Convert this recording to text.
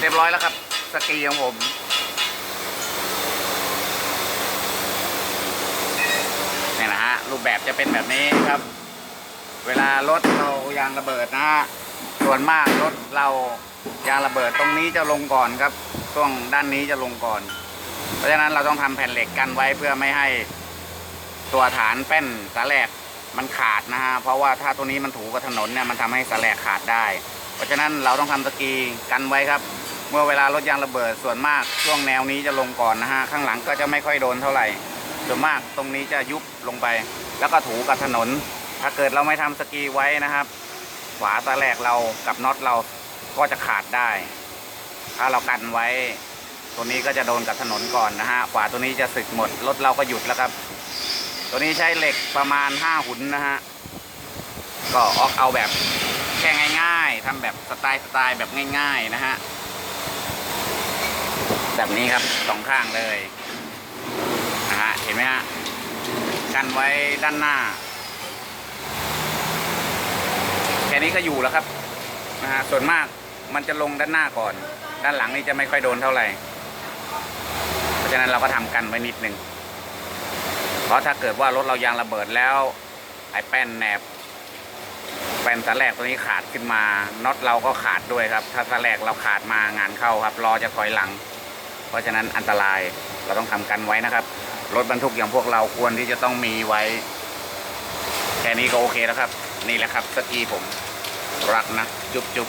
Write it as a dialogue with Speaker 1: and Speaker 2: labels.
Speaker 1: เรียบร้อยแล้วครับ สกีของผมเนี่ยนะฮะ รูปแบบจะเป็นแบบนี้ครับ เวลารถเรายางระเบิดนะฮะ ส่วนมากรถเรายางระเบิดตรงนี้จะลงก่อนครับ ช่วงด้านนี้จะลงก่อน เพราะฉะนั้นเราต้องทำแผ่นเหล็กกันไว้เพื่อไม่ให้ตัวฐานแป้นสาแหลกมันขาดนะฮะ เพราะว่าถ้าตัวนี้มันถูกับถนนเนี่ยมันทำให้สาแหลกขาดได้ เพราะฉะนั้นเราต้องทำสกีกันไว้ครับ เมื่อเวลารถยางระเบิดส่วนมากช่วงแนวนี้จะลงก่อนนะฮะข้างหลังก็จะไม่ค่อยโดนเท่าไหร่ ส่วนมากตรงนี้จะยุบลงไป แล้วก็ถูกับถนน ถ้าเกิดเราไม่ทำสกีไว้นะครับฝาตาแหลกเรากับน็อตเราก็จะขาดได้ ถ้าเรากันไว้ ตัวนี้ก็จะโดนกับถนนก่อนนะฮะฝาตัวนี้จะสึกหมดรถเราก็หยุดแล้วครับ ตัวนี้ใช้เหล็กประมาณห้าหุ่นนะฮะก็ออกเอาแบบแค่ง่าย ๆทำแบบสไตล์สไตล์แบบง่าย ๆ นะฮะ แบบนี้ครับสองข้างเลยนะฮะเห็นไหมฮะกันไว้ด้านหน้า แค่นี้ก็อยู่แล้วครับนะฮะส่วนมากมันจะลงด้านหน้าก่อน ด้านหลังนี่จะไม่ค่อยโดนเท่าไหร่ เพราะฉะนั้นเราก็ทำกันไว้นิดนึงเพราะถ้าเกิดว่ารถเรายางระเบิดแล้ว ไอ้แป้นแหนบแป้นสแลกตัวนี้ขาดขึ้นมาน็อตเราก็ขาดด้วยครับ ถ้าสแลกเราขาดมางานเข้าครับรอจะถอยหลัง เพราะฉะนั้นอันตรายเราต้องทำกันไว้นะครับ รถบรรทุกอย่างพวกเราควรที่จะต้องมีไว้ แค่นี้ก็โอเคแล้วครับ นี่แหละครับสกีผมรักนะ จุ๊บจุ๊บ